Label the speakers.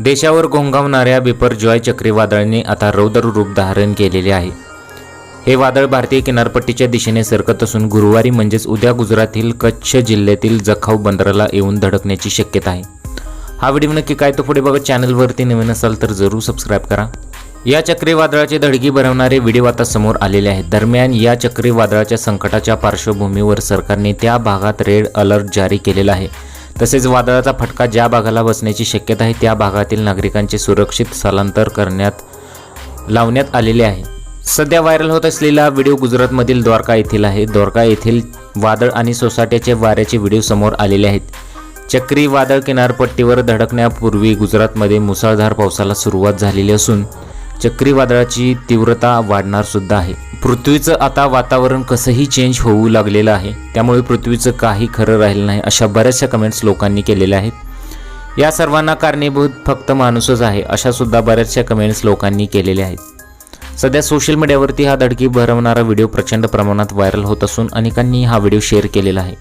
Speaker 1: देशावर घोंघावणाऱ्या बिपरजॉय चक्रीवादळाने आता रौद्र रूप धारण केलेले आहे. हे वादळ भारतीय किनारपट्टीच्या दिशेने सरकत असून गुरुवारी म्हणजेच उद्या गुजरातील कच्छ जिल्ह्यातील जखाऊ बंदराला येऊन धडकण्याची शक्यता आहे. हा व्हिडिओ नक्की काय तो पुढे बघत चॅनलवरती नवीन असाल तर जरूर सबस्क्राईब करा. या चक्रीवादळाचे धडकी भरवणारे व्हिडिओ आता समोर आलेले आहेत. दरम्यान या चक्रीवादळाच्या संकटाच्या पार्श्वभूमीवर सरकारने त्या भागात रेड अलर्ट जारी केलेला आहे. तसेच वादळाचा फटका ज्या भागाला बसण्याची शक्यता आहे त्या भागातील नागरिकांचे सुरक्षित स्थलांतर करण्यात लावण्यात आलेले आहे. सध्या व्हायरल होत असलेला व्हिडिओ गुजरातमधील द्वारका येथील आहे. द्वारका येथील वादळ आणि सोसाट्याचे वाऱ्याचे व्हिडिओ समोर आलेले आहेत. चक्रीवादळ किनारपट्टीवर धडकण्यापूर्वी गुजरातमध्ये मुसळधार पावसाला सुरुवात झालेली असून चक्रीवादळाची तीव्रता वाढणार सुद्धा आहे. पृथ्वीचं आता वातावरण कसंही चेंज होऊ लागलेलं आहे त्यामुळे पृथ्वीचं काही खरं राहिलं नाही अशा बऱ्याचशा कमेंट्स लोकांनी केलेल्या आहेत. या सर्वांना कारणीभूत फक्त माणूसच आहे अशा सुद्धा बऱ्याचशा कमेंट्स लोकांनी केलेल्या आहेत. सध्या सोशल मीडियावरती हा धडकी भरवणारा व्हिडिओ प्रचंड प्रमाणात व्हायरल होत असून अनेकांनी हा व्हिडिओ शेअर केलेला आहे.